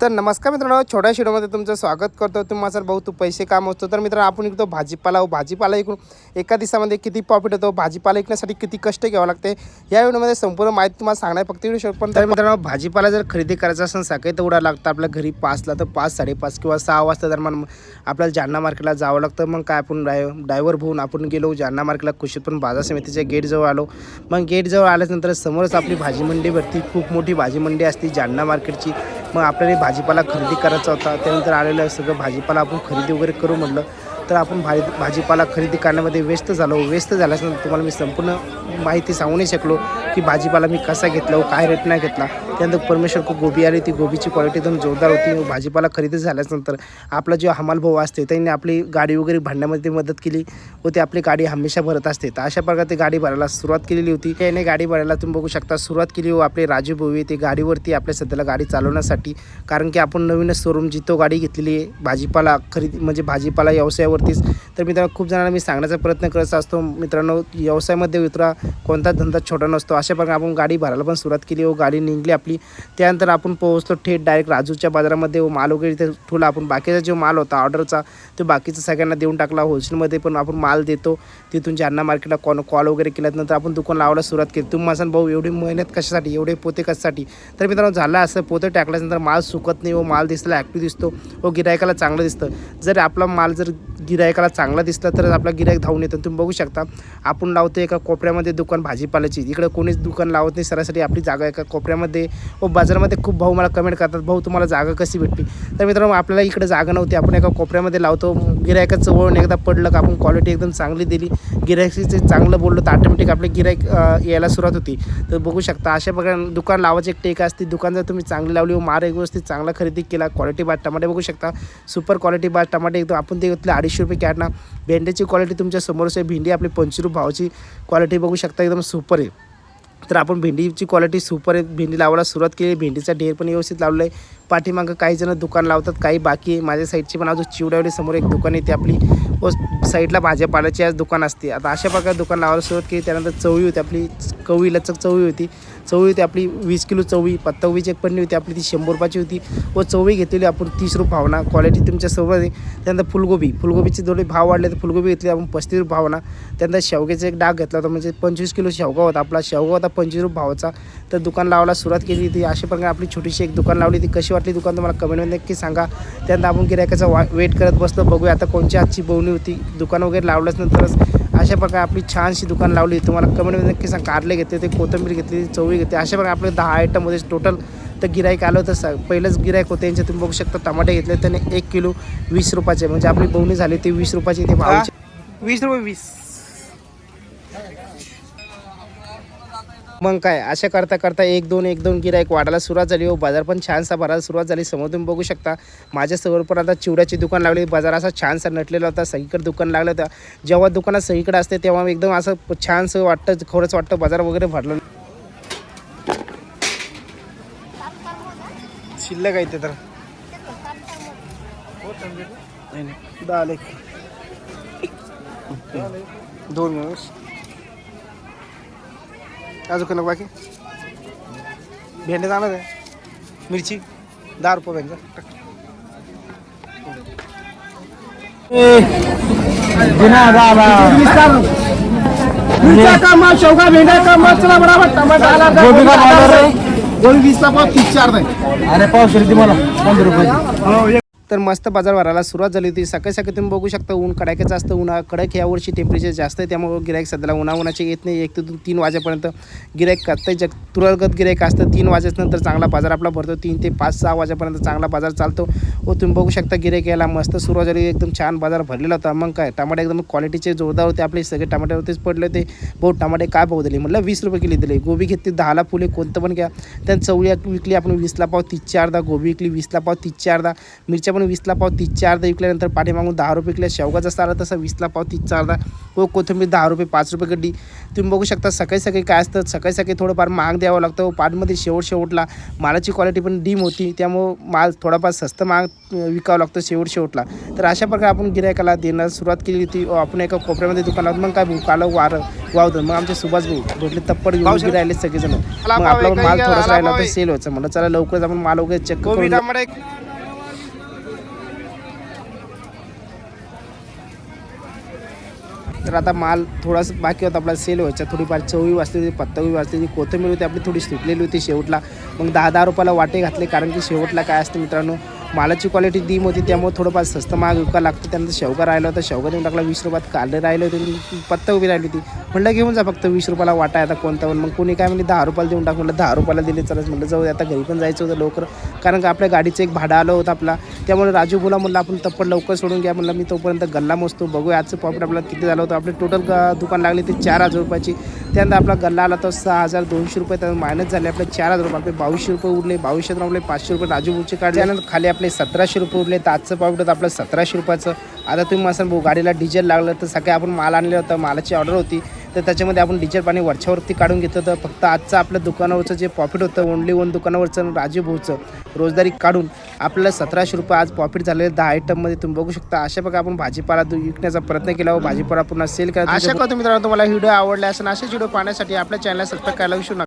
तर नमस्कार मित्रांनो छोट्या शिडोमध्ये तुमचं स्वागत करतो तुम्ही माझा भाऊ तू पैसे काम असतो तर मित्रांनो आपण विकतो भाजीपाला. हो, भाजीपाला इकडून एका दिवसामध्ये किती प्रॉफिट होतो? भाजीपाला विकण्यासाठी किती कष्ट घ्यावं लागते? या व्हिडिओमध्ये संपूर्ण माहिती तुम्हाला सांगणार फक्त व्हिडिओ शेवट पण तर मित्रांनो भाजीपाला जर खरेदी करायचा असेल सकाळी तर उडा लागतं. आपल्या घरी पाचला तर पाच साडेपाच किंवा सहा वाजता दरम्यान आपल्याला जालना मार्केटला जावं लागतं. मग काय आपण ड्राय ड्रायव्हर होऊन आपण गेलो जालना मार्केटला खुशीत पण बाजार समितीच्या गेटजवळ आलो. मग गेटजवळ आल्यानंतर समोरच आपली भाजी मंडी भरती खूप मोठी भाजी मंडी असते. जालना मार्केटची. मग आपल्याला भाजीपाला खरेदी करायचा होता. त्यानंतर आलेलं सगळं भाजीपाला आपण खरेदी वगैरे करू म्हटलं. तर आपण भाजी भाजीपाला खरेदी करण्यामध्ये व्यस्त झालो. व्यस्त झाल्यानंतर तुम्हाला मी संपूर्ण माहिती सांगू नाही शकलो की भाजीपाला मी कसा घेतला व काय रेट नाही घेतला. त्यानंतर परमेश्वर खूप गोबी आली. ती गोबीची क्वालिटी एकदम जोरदार होती. व भाजीपाला खरेदी झाल्यानंतर आपला जो हमाल भाऊ असते त्यांनी आपली गाडी वगैरे भांडण्यामध्ये मदत केली व ते आपली गाडी हमेशा भरत असते. तर अशा प्रकारे ते गाडी भरायला सुरुवात केलेली होती. त्याने गाडी भरायला तुम्ही बघू शकता सुरुवात केली व आपले राजू भाऊ आहे ते गाडीवरती आपल्या सध्याला गाडी चालवण्यासाठी. कारण की आपण नवीनच शोरूम जितो गाडी घेतलेली आहे भाजीपाला खरेदी म्हणजे भाजीपाला व्यवसायावर व्यवसायावरतीच तर मित्रांनो खूप जणांना मी सांगण्याचा प्रयत्न करत असतो. मित्रांनो व्यवसायामध्ये उतरा कोणता धंदा छोटा नसतो. अशा प्रकारे आपण गाडी भरायला पण सुरुवात केली. व गाडी निघली आपली. त्यानंतर आपण पोहोचलो थेट डायरेक्ट राजूच्या बाजारामध्ये. व माल वगैरे इथे ठेवला. आपण बाकीचा जो माल होता ऑर्डरचा तो बाकीचा सगळ्यांना देऊन टाकला. होलसेलमध्ये पण आपण माल देतो. तिथून जालना मार्केटला कॉल कॉल वगैरे केल्यानंतर आपण दुकान लावायला सुरुवात केली. तुम्ही माझा भाऊ एवढी मेहनत कशासाठी? एवढे पोते कशासाठी? तर मित्रांनो झालं असं. पोते टाकल्यानंतर माल सुकत नाही. व माल दिसला ॲक्टिव्ह दिसतो. व गिरायकाला चांगलं दिसतं. जर आपला माल जर गिरायकाला चांगला दिसला तरच आपला गिरायक धावून येतं. तुम्ही बघू शकता आपण लावतो एका कोपऱ्यामध्ये दुकान भाजीपाल्याची. इकडे कोणीच दुकान लावत नाही सरासरी आपली जागा एका कोपऱ्यामध्ये व बाजारामध्ये खूप भाऊ मला कमेंट करतात भाऊ तुम्हाला जागा कशी भेटली? तर मित्रांनो आपल्याला इकडे जागा नव्हती आपण एका कोपऱ्यामध्ये लावतो. गिरायकाचं वळून एकदा पडलं का आपण क्वालिटी एकदम चांगली दिली. गिरायकीचे चांगलं बोललो तर ऑटोमॅटिक आपले गिरायक यायला सुरुवात होती. तर बघू शकता अशा प्रकारे दुकान लावायची एक टेक असते. दुकान जर तुम्ही चांगली लावली व मार एक व्यवस्थित चांगला खरेदी केला क्वालिटी बाद टमाटे बघू शकता. सुपर क्वालिटी बाद टमाटे एकदम आपण ते घेतले अडीचशे रुपये कॅटना भेंडीची क्वालिटी तुमच्या समोरच आहे. भेंडी आपली पंचवीस रुपये भावाची क्वालिटी बघू शकता एकदम सुपर आहे. तर आपण भेंडीची क्वालिटी सुपर आहे. भेंडी लावायला सुरुवात केली. भेंडीचा ढेर पण व्यवस्थित लावलं आहे. पाठीमागं काही जण दुकान लावतात काही बाकी आहे. माझ्या साईडची पण अजून चिवडावली समोर एक दुकान येते आपली व साईडला भाज्यापाल्याची आज दुकान असते. आता अशा प्रकारे दुकान लावायला सुरुवात केली. त्यानंतर चवळी होती आपली कवळी लचक चवळी होती. चवळी होती आपली वीस किलो चवळी पत्तावीची एक पन्नी होती आपली ती शंभर रुपयाची होती. व चवळी घेतलेली आपण तीस रुपये भावना. क्वालिटी तुमच्यासोबत आहे. त्यानंतर फुलगोबी. फुलगोबीचे थोडे भाव वाढले तर फुलगोबी घेतली. आपण पस्तीस रुपये भावना. त्यानंतर शेवग्याचा एक डाग घेतला होता. म्हणजे पंचवीस किलो शेवगा होता. आपला शेवगा होता पंचवीस रुपये भावाचा. तर दुकान लावायला सुरुवात केली होती. अशा प्रकारे आपली छोटीशी एक दुकान लावली ती कशी वाटली दुकान? तुम्हाला कमेंटमध्ये नक्की सांगा. त्यानंतर आपण गिरायकाचा वा वेट करत बसलो. बघूया आता कोणची आजची बोवणी होती. दुकान वगैरे लावल्याच नंतरच अशा प्रकारे आपली छानशी दुकान लावली. तुम्हाला कमेंटमध्ये नक्की सांग. कारले घेतले ते कोथिंबीर घेतली चवळी घेतली अशा प्रकारे आपले दहा आयटममध्ये टोटल तर गिराईक आलं होतं. स पहिलंच गिराईक होतं. यांचे तुम्ही बघू शकता टमाटे घेतले त्याने एक किलो वीस रुपयाचे. म्हणजे आपली बोवणी झाली ती वीस रुपयाची. ते भावची वीस रुपये वीस. मग काय अशा करता करता एक दोन एक दोन गिराईक वाढायला सुरुवात झाली. व बाजार पण छानसा भरायला सुरुवात झाली. समोर तुम्ही बघू शकता माझ्यासमोर पण आता चिवड्याची दुकान लागली. बाजार असा छानसा नटलेला होता. सगळीकडे दुकान लागलं होतं. जेव्हा दुकानात सगळीकडे असते तेव्हा एकदम असं छानसं वाटतं खरंच वाटतं बाजार वगैरे भरलं. शिल्लक आहे ते तर. नाही, दोन मिनिट अजून कोणा बाकी? भेंडे जाणार आहे मिरची दहा रुपये भेंडा. शेवगा भेंडा का मस्त बराबर टमाटा गोबी का आहे? गोबी वीसला पाव तीस चार नाही. अरे पावशे ती मला पंधरा रुपये. तर मस्त बाजार भरायला सुरुवात झाली होती. सकाळी सकाळी तुम्ही बघू शकता ऊन कडाक्याचं असतं उन्हा कडक यावर्षी टेम्परेचर जास्त आहे त्यामुळे गिरायक सध्याला उन्हा उन्हाचे येत नाही. एक ते दोन- तीन वाजेपर्यंत गिरायक करता जग तुरळगत गिरायक असतं तीन वाजेनंतर चांगला बाजार आपला भरतो. तीन ते पाच सहा वाजेपर्यंत चांगला बाजार चालतो. व तुम्ही बघू शकता गिराईक यायला मस्त सुरुवात झाली एकदम छान बाजार भरलेला होता. मग काय टमाटे एकदम क्वालिटीचे जोरदार होते आपले सगळे टमाट्यावरतीच पडले होते. भाऊ टमाटे काय भाऊ दिले? म्हटलं वीस रुपये किलो दिले. गोबी घेतली दहाला फुले कोणतं पण घ्या. त्यानं चवळी विकली आपण वीसला पाव तीसचे अर्धा. गोबी विकली वीसला पाव तीसचे अर्धा. मिरच्या पण वीसला पाव तीसचे अर्धा विकल्यानंतर पाठीमागून दहा रुपये विकल्या शेवगा जसा आला तसा वीसला पाव तीसचा अर्धा. व कोथिंबीर दहा रुपये पाच रुपये गड्डी. तुम्ही बघू शकता सकाळी सकाळी काय असतं? सकाळी सकाळी थोडंफार महाग द्यावं लागतं. हो, व पाठमध्ये शेवट शेवटला मालाची क्वालिटी पण डीम होती. त्यामुळं माल थोडाफार स्वस्त महाग विकावं लागतं शेवट शेवटला. तर अशा प्रकारे आपण गिरायकाला देण्यास सुरुवात केली होती. आपण एका कोपऱ्यामध्ये दुकानात मग काय कालं वार वावतं. मग आमचे सुभाष भाऊ भेटले तप्पड घेऊन उभी राहिले सगळेजण. मग आपला माल थोडासा राहिला तर सेल व्हायचं. म्हणलं चला लवकरच आपण माल वगैरे चेक करून तर आता माल थोडासा बाकी होता. आपला सेल व्हायचा. थोडीफार चवळी वाचली होती पत्तावी वाचली होती कोथिंबीर होती. आपली थोडी सुटलेली होती शेवटला. मग दहा दहा रुपयाला वाटे घातले कारण की शेवटला काय असतं मित्रांनो? मालाची क्वालिटी डीम होती त्यामुळे थोडंफार स्वस्त महाग विकायला लागतं. त्यानंतर शेवगा राहिला होता. शेवगा देऊन टाकला वीस रुपयात. काले राहिले होते. पत्ता उभी राहिली होती. म्हणलं घेऊन जा फक्त वीस रुपयाला वाटा आहे आता कोणता. पण मग कोणी काय म्हणजे दहा रुपयाला देऊन टाक. म्हणलं दहा रुपयाला दिले चालत म्हणलं जाऊ आता घरी पण जायचं होतं लवकर. कारण का आपल्या गाडीचं एक भाडं आलं होतं आपला. त्यामुळे राजू बोला म्हणलं आपण तप्पड लवकर सोडून घ्या. म्हणलं मी तोपर्यंत गल्ला मोजतो. बघूया. आजचं प्रॉफिट आपल्याला किती झालं होतं. आपले टोटल दुकान लागले ते चार हजार रुपयाची. त्यानंतर आपला गल्ला आला तो सहा हजार दोनशे रुपये तर मायनस झाले. आपले चार हजार रुपये आपले बावीसशे रुपये उरले. बावीसशे आपले पाचशे रुपये राजू काढले. त्यानंतर खाली आपले सतराशे रुपये उरले. तर आजचं प्रॉफिट होतं आपलं सतराशे रुपयाचं. आता तुम्ही असं भाऊ गाडीला डिझेल लागलं तर सकाळी आपण माल आणलं होतं. मालाची ऑर्डर होती. तर त्याच्यामध्ये आपण डिझेल पाणी वरच्यावरती काढून घेतो तर फक्त आजचं आपल्या दुकानावरचं जे प्रॉफिट होतं ओनली वन दुकानावरचं राजीव भाऊचं रोजदारी काढून आपल्याला सतराशे रुपये आज प्रॉफिट झालेले दहा आयटममध्ये तुम्ही बघू शकता. अशा प्रकारे आपण भाजीपाला दु- विकण्याचा प्रयत्न केला व भाजीपाला पुन्हा सेल करा अशा करतो मित्रांनो तुम्हाला व्हिडिओ आवडला असेल असेच व्हिडिओ पाहण्यासाठी आपल्या चॅनलला सबस्क्राईब करायला विसरू नका.